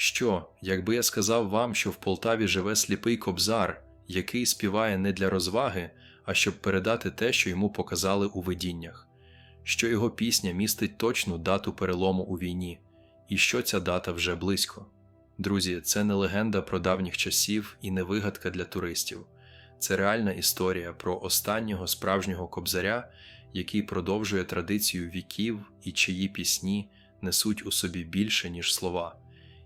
Що, якби я сказав вам, що в Полтаві живе сліпий кобзар, який співає не для розваги, а щоб передати те, що йому показали у видіннях, що його пісня містить точну дату перелому у війні, і що ця дата вже близько. Друзі, це не легенда про давніх часів і не вигадка для туристів. Це реальна історія про останнього справжнього кобзаря, який продовжує традицію віків і чиї пісні несуть у собі більше, ніж слова.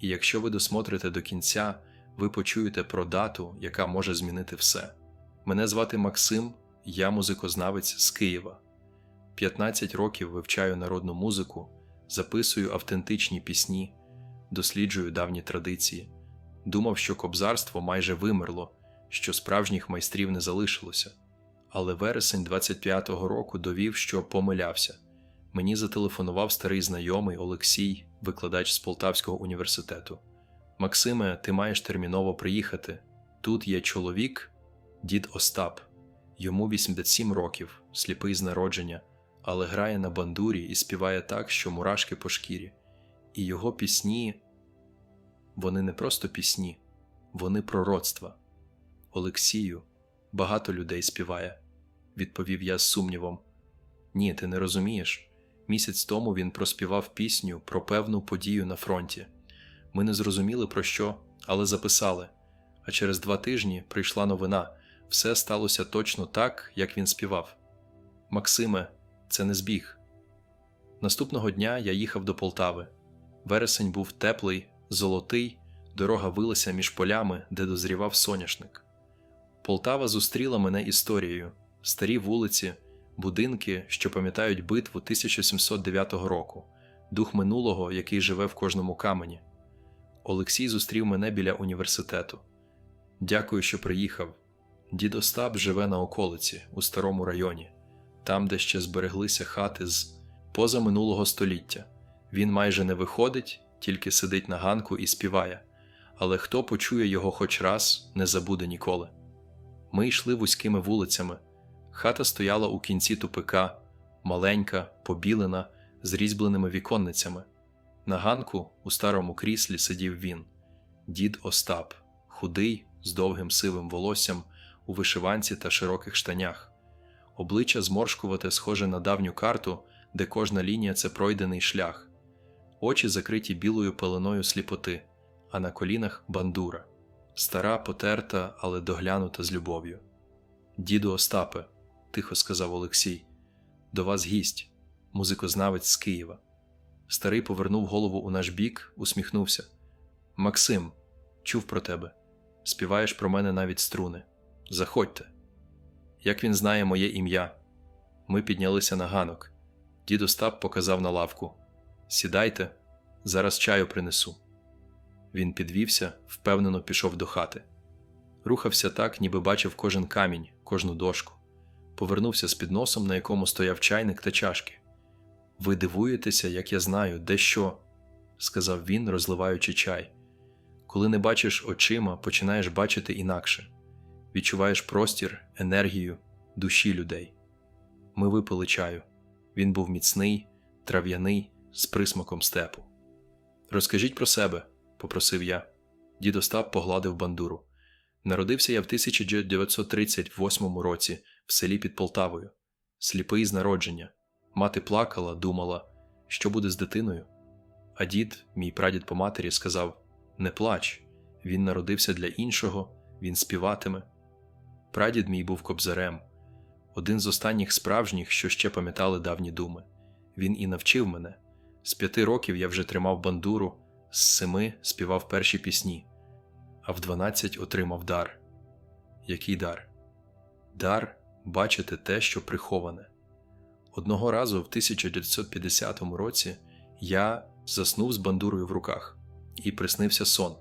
І якщо ви досмотрите до кінця, ви почуєте про дату, яка може змінити все. Мене звати Максим, я музикознавець з Києва. 15 років вивчаю народну музику, записую автентичні пісні, досліджую давні традиції. Думав, що кобзарство майже вимерло, що справжніх майстрів не залишилося. Але вересень 25-го року довів, що помилявся. Мені зателефонував старий знайомий Олексій, викладач з Полтавського університету. Максиме, ти маєш терміново приїхати. Тут є чоловік, дід Остап. Йому 87 років, сліпий з народження, але грає на бандурі і співає так, що мурашки по шкірі. І його пісні вони не просто пісні, вони пророцтва. Олексію, багато людей співає, відповів я з сумнівом. Ні, ти не розумієш. Місяць тому він проспівав пісню про певну подію на фронті. Ми не зрозуміли про що, але записали. А через два тижні прийшла новина все сталося точно так, як він співав. Максиме, це не збіг. Наступного дня я їхав до Полтави. Вересень був теплий, золотий, дорога вилася між полями, де дозрівав соняшник. Полтава зустріла мене історією, старі вулиці, будинки, що пам'ятають битву 1709 року, дух минулого, який живе в кожному камені. Олексій зустрів мене біля університету. Дякую, що приїхав. Дід Остап живе на околиці, у старому районі, там, де ще збереглися хати з поза минулого століття. Він майже не виходить, тільки сидить на ганку і співає. Але хто почує його хоч раз, не забуде ніколи. Ми йшли вузькими вулицями. Хата стояла у кінці тупика, маленька, побілена, з різьбленими віконницями. На ганку у старому кріслі сидів він, дід Остап, худий, з довгим сивим волоссям, у вишиванці та широких штанях. Обличчя зморшкувате, схоже на давню карту, де кожна лінія це пройдений шлях, очі закриті білою пеленою сліпоти, а на колінах бандура, стара, потерта, але доглянута з любов'ю. Діду Остапе, тихо сказав Олексій, до вас гість, музикознавець з Києва. Старий повернув голову у наш бік, усміхнувся. Максим, чув про тебе. Співаєш про мене навіть струни. Заходьте. Як він знає моє ім'я. Ми піднялися на ганок. Дід Остап показав на лавку. Сідайте, зараз чаю принесу. Він підвівся, впевнено пішов до хати. Рухався так, ніби бачив кожен камінь, кожну дошку. Повернувся з підносом, на якому стояв чайник та чашки. Ви дивуєтеся, як я знаю, де що, сказав він, розливаючи чай. Коли не бачиш очима, починаєш бачити інакше відчуваєш простір, енергію, душі людей. Ми випили чаю. Він був міцний, трав'яний, з присмаком степу. Розкажіть про себе, попросив я. Дід Остап погладив бандуру. Народився я в 1938 році в селі під Полтавою, сліпий з народження. Мати плакала, думала, що буде з дитиною. А дід, мій прадід по матері, сказав: Не плач, він народився для іншого, він співатиме. Прадід мій був кобзарем, один з останніх справжніх, що ще пам'ятали давні думи. Він і навчив мене. З п'яти років я вже тримав бандуру, з семи співав перші пісні, а в дванадцять отримав дар. Який дар? Дар бачити те, що приховане. Одного разу, в 1950 році, я заснув з бандурою в руках і приснився сон.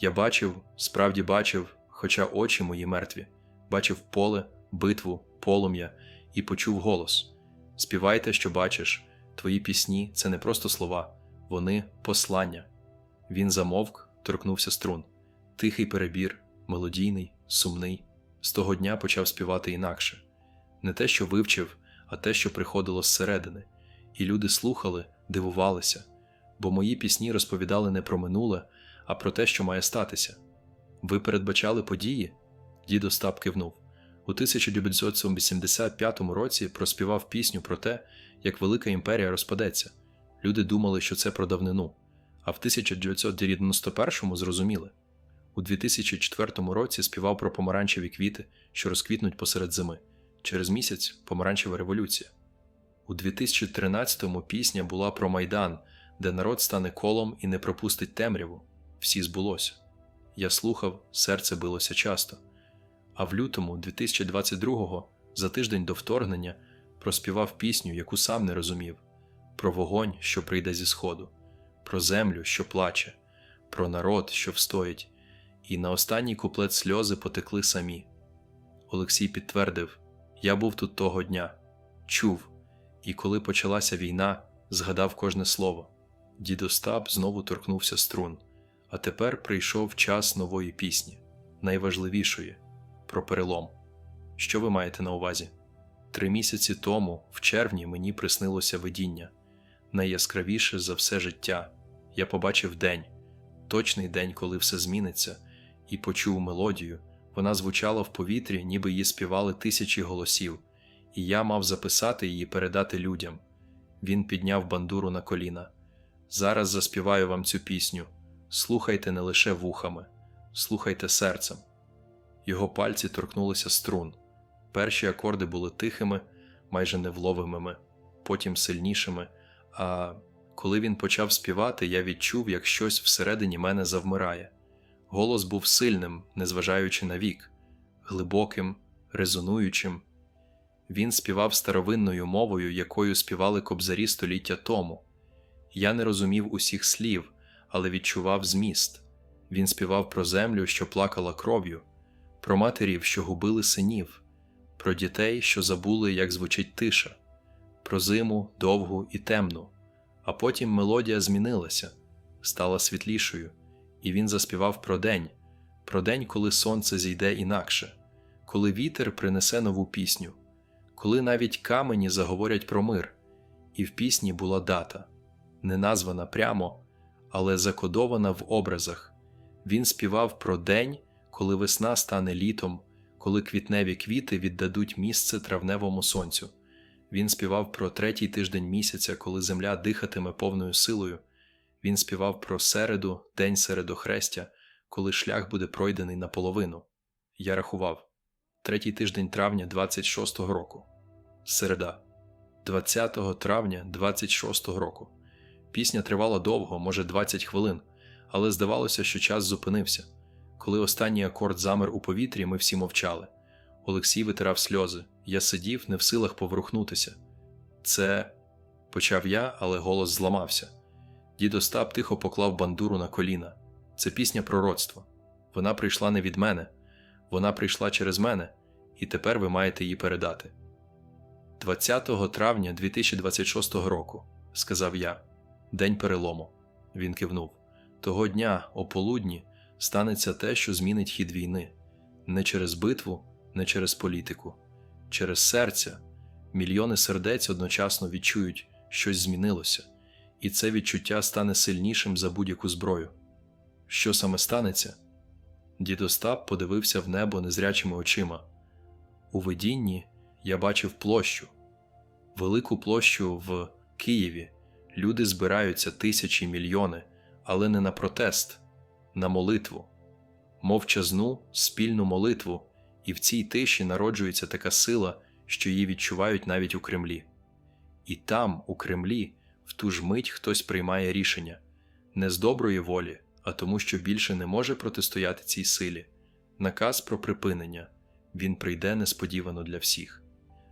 Я бачив, справді бачив, хоча очі мої мертві, бачив поле, битву, полум'я і почув голос: Співайте, що бачиш, твої пісні це не просто слова, вони послання. Він замовк, торкнувся струн, тихий перебір, мелодійний, сумний. З того дня почав співати інакше не те, що вивчив, а те, що приходило зсередини, і люди слухали, дивувалися. бо мої пісні розповідали не про минуле, а про те, що має статися. Ви передбачали події? Дід Остап кивнув. У 1985 році проспівав пісню про те, як Велика імперія розпадеться. Люди думали, що це про давнину, а в 1991 зрозуміли. У 2004 році співав про помаранчеві квіти, що розквітнуть посеред зими. Через місяць помаранчева революція. У 2013-му пісня була про Майдан, де народ стане колом і не пропустить темряву. Всі збулося. Я слухав, серце билося часто. А в лютому 2022-го, за тиждень до вторгнення, проспівав пісню, яку сам не розумів: про вогонь, що прийде зі сходу, про землю, що плаче, про народ, що встоїть, і на останній куплет сльози потекли самі. Олексій підтвердив: Я був тут того дня, чув, і коли почалася війна, згадав кожне слово. Дід Остап знову торкнувся струн. А тепер прийшов час нової пісні, найважливішої про перелом. Що ви маєте на увазі? Три місяці тому, в червні, мені приснилося видіння найяскравіше за все життя. Я побачив день, точний день, коли все зміниться, і почув мелодію. Вона звучала в повітрі, ніби її співали тисячі голосів, і я мав записати її передати людям. Він підняв бандуру на коліна. Зараз заспіваю вам цю пісню. Слухайте не лише вухами, слухайте серцем. Його пальці торкнулися струн. Перші акорди були тихими, майже невловимими, потім сильнішими. А коли він почав співати, я відчув, як щось всередині мене завмирає. Голос був сильним, незважаючи на вік, глибоким, резонуючим. Він співав старовинною мовою, якою співали кобзарі століття тому. Я не розумів усіх слів, але відчував зміст. Він співав про землю, що плакала кров'ю, про матерів, що губили синів, про дітей, що забули, як звучить тиша, про зиму довгу і темну. А потім мелодія змінилася, стала світлішою, і він заспівав про день, про день, коли сонце зійде інакше, коли вітер принесе нову пісню, коли навіть камені заговорять про мир, і в пісні була дата, не названа прямо, але закодована в образах. Він співав про день, коли весна стане літом, коли квітневі квіти віддадуть місце травневому сонцю. Він співав про третій тиждень місяця, коли земля дихатиме повною силою. Він співав про середу, день середохрестя, коли шлях буде пройдений наполовину. Я рахував третій тиждень травня 26-го року. Середа, 20 травня 26-го року. Пісня тривала довго, може 20 хвилин, але здавалося, що час зупинився. Коли останній акорд замер у повітрі, ми всі мовчали. Олексій витирав сльози. Я сидів, не в силах поворухнутися. Це почав я, але голос зламався. Дід Остап тихо поклав бандуру на коліна. Це пісня пророцтва. Вона прийшла не від мене, вона прийшла через мене, і тепер ви маєте її передати. 20 травня 2026 року, сказав я, день перелому. Він кивнув. Того дня, о полудні, станеться те, що змінить хід війни, не через битву, не через політику, через серця. Мільйони сердець одночасно відчують, щось змінилося, і це відчуття стане сильнішим за будь-яку зброю. Що саме станеться? Дід Остап подивився в небо незрячими очима. У видінні я бачив площу, велику площу в Києві. Люди збираються тисячі мільйони, але не на протест, на молитву, мовчазну спільну молитву, і в цій тиші народжується така сила, що її відчувають навіть у Кремлі. І там, у Кремлі, в ту ж мить хтось приймає рішення не з доброї волі, а тому, що більше не може протистояти цій силі. Наказ про припинення він прийде несподівано для всіх.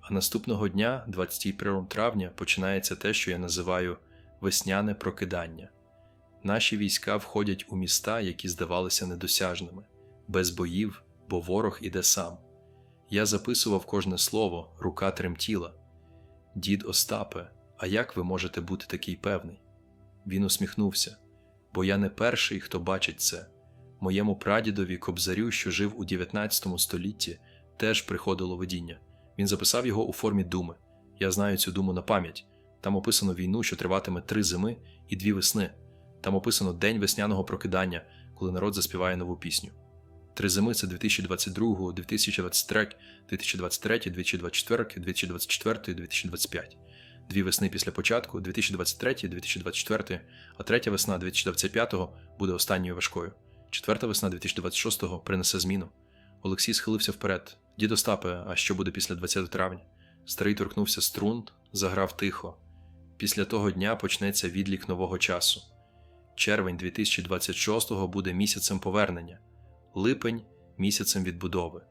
А наступного дня, 21 травня, починається те, що я називаю весняне прокидання. Наші війська входять у міста, які здавалися недосяжними, без боїв, бо ворог іде сам. Я записував кожне слово, рука тремтіла. Дід Остапе, а як ви можете бути такий певний? Він усміхнувся, бо я не перший, хто бачить це. Моєму прадідові кобзарю, що жив у 19 столітті, теж приходило видіння. Він записав його у формі думи. Я знаю цю думу на пам'ять. Там описано війну, що триватиме три зими і дві весни. Там описано день весняного прокидання, коли народ заспіває нову пісню. Три зими це 2022, 2023, 2023, 2024, 2024, 2025. Дві весни після початку 2023, 2024, а третя весна 2025 буде останньою важкою. Четверта весна 2026 принесе зміну. Олексій схилився вперед. Дід Остапе, а що буде після 20 травня? Старий торкнувся струн, заграв тихо. Після того дня почнеться відлік нового часу. Червень 2026 буде місяцем повернення, липень місяцем відбудови,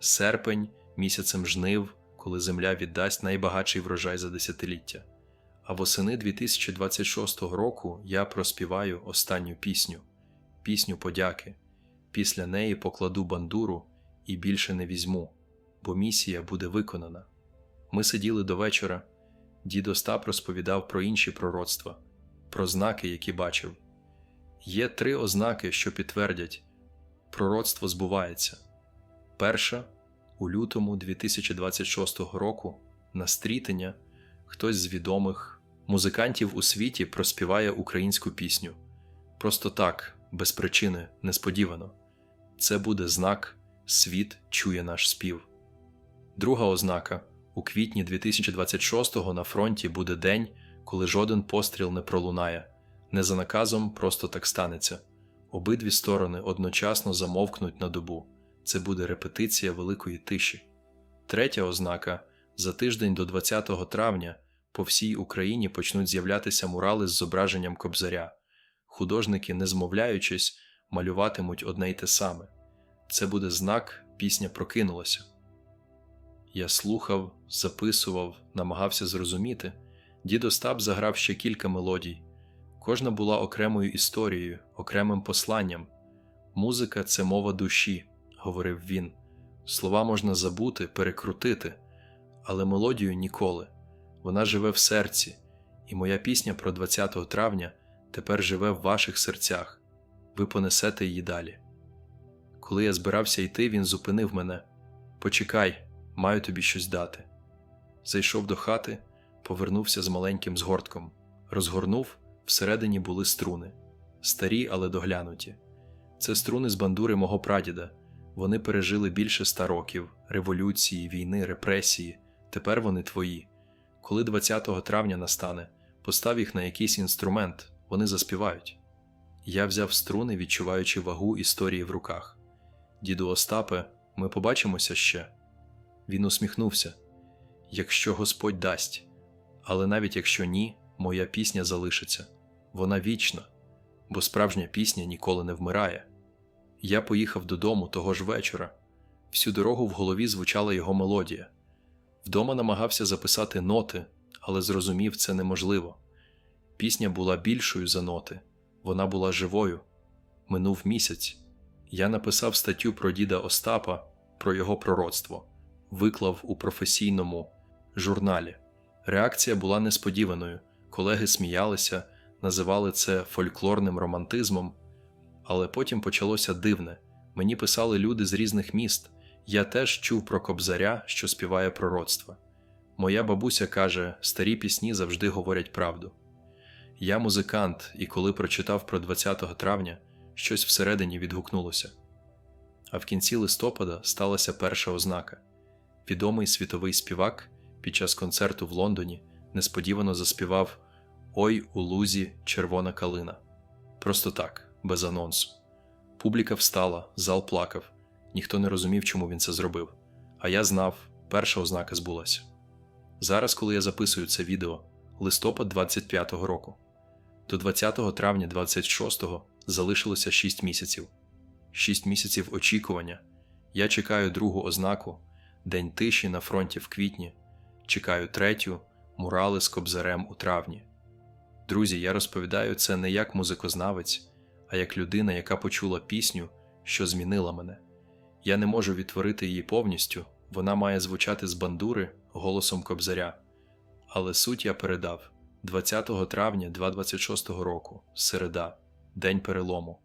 серпень місяцем жнив, коли земля віддасть найбагатший врожай за десятиліття. А восени 2026 року я проспіваю останню пісню пісню подяки. Після неї покладу бандуру і більше не візьму, бо місія буде виконана. Ми сиділи до вечора. Дід Остап розповідав про інші пророцтва, про знаки, які бачив. Є три ознаки, що підтвердять пророцтво збувається. Перша у лютому 2026 року на стрітення хтось з відомих музикантів у світі проспіває українську пісню. Просто так, без причини, несподівано. Це буде знак світ чує наш спів. Друга ознака у квітні 2026-го на фронті буде день, коли жоден постріл не пролунає, не за наказом просто так станеться. Обидві сторони одночасно замовкнуть на добу. Це буде репетиція великої тиші. Третя ознака за тиждень до 20 травня по всій Україні почнуть з'являтися мурали з зображенням кобзаря. Художники, не змовляючись, малюватимуть одне й те саме. Це буде знак, пісня прокинулася. Я слухав, записував, намагався зрозуміти. Дід Остап заграв ще кілька мелодій. Кожна була окремою історією, окремим посланням. Музика це мова душі, говорив він. Слова можна забути, перекрутити, але мелодію ніколи. Вона живе в серці, і моя пісня про 20 травня тепер живе в ваших серцях. Ви понесете її далі. Коли я збирався йти, він зупинив мене. Почекай, маю тобі щось дати. Зайшов до хати, повернувся з маленьким згортком, розгорнув, всередині були струни, старі, але доглянуті. Це струни з бандури мого прадіда. Вони пережили більше ста років революції, війни, репресії. Тепер вони твої. Коли 20 травня настане, постав їх на якийсь інструмент, вони заспівають. Я взяв струни, відчуваючи вагу історії в руках. Діду Остапе, ми побачимося ще. Він усміхнувся якщо Господь дасть, але навіть якщо ні, моя пісня залишиться вона вічна, бо справжня пісня ніколи не вмирає. Я поїхав додому того ж вечора. Всю дорогу в голові звучала його мелодія. Вдома намагався записати ноти, але зрозумів, це неможливо. Пісня була більшою за ноти, вона була живою. Минув місяць. Я написав статтю про діда Остапа, про його пророцтво, виклав у професійному журналі. Реакція була несподіваною. Колеги сміялися, називали це фольклорним романтизмом. Але потім почалося дивне. Мені писали люди з різних міст. Я теж чув про кобзаря, що співає пророцтва. Моя бабуся каже, старі пісні завжди говорять правду. Я музикант, і коли прочитав про 20 травня, щось всередині відгукнулося. А в кінці листопада сталася перша ознака. Відомий світовий співак під час концерту в Лондоні несподівано заспівав Ой у лузі червона калина. Просто так, без анонсу. Публіка встала, зал плакав, ніхто не розумів, чому він це зробив. А я знав, перша ознака збулася. Зараз, коли я записую це відео, листопад 25-го року, до 20 травня 26-го залишилося 6 місяців. 6 місяців очікування. Я чекаю другу ознаку, день тиші на фронті в квітні, чекаю третю, мурали з кобзарем у травні. Друзі, я розповідаю це не як музикознавець, а як людина, яка почула пісню, що змінила мене. Я не можу відтворити її повністю, вона має звучати з бандури голосом кобзаря. Але суть я передав 20 травня 2026 року, середа, день перелому,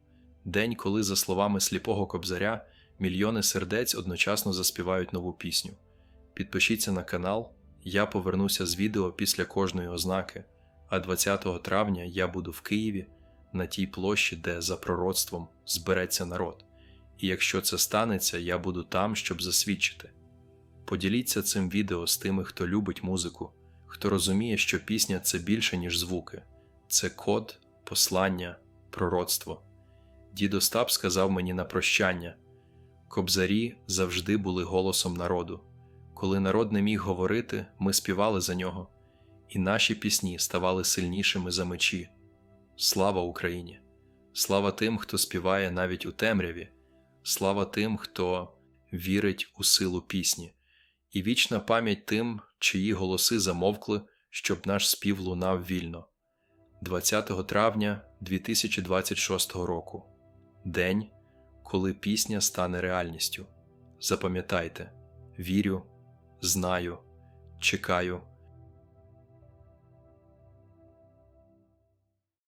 день, коли, за словами сліпого кобзаря, мільйони сердець одночасно заспівають нову пісню. Підпишіться на канал, Я повернуся з відео після кожної ознаки, а 20 травня я буду в Києві на тій площі, де за пророцтвом збереться народ. І якщо це станеться, я буду там, щоб засвідчити. Поділіться цим відео з тими, хто любить музику, хто розуміє, що пісня це більше, ніж звуки, це код, послання, пророцтво. Дід Остап сказав мені на прощання кобзарі завжди були голосом народу. Коли народ не міг говорити, ми співали за нього, і наші пісні ставали сильнішими за мечі. Слава Україні! Слава тим, хто співає навіть у темряві, слава тим, хто вірить у силу пісні, і вічна пам'ять тим, чиї голоси замовкли, щоб наш спів лунав вільно. 20 травня 2026 року День, коли пісня стане реальністю. Запам'ятайте, вірю, знаю, чекаю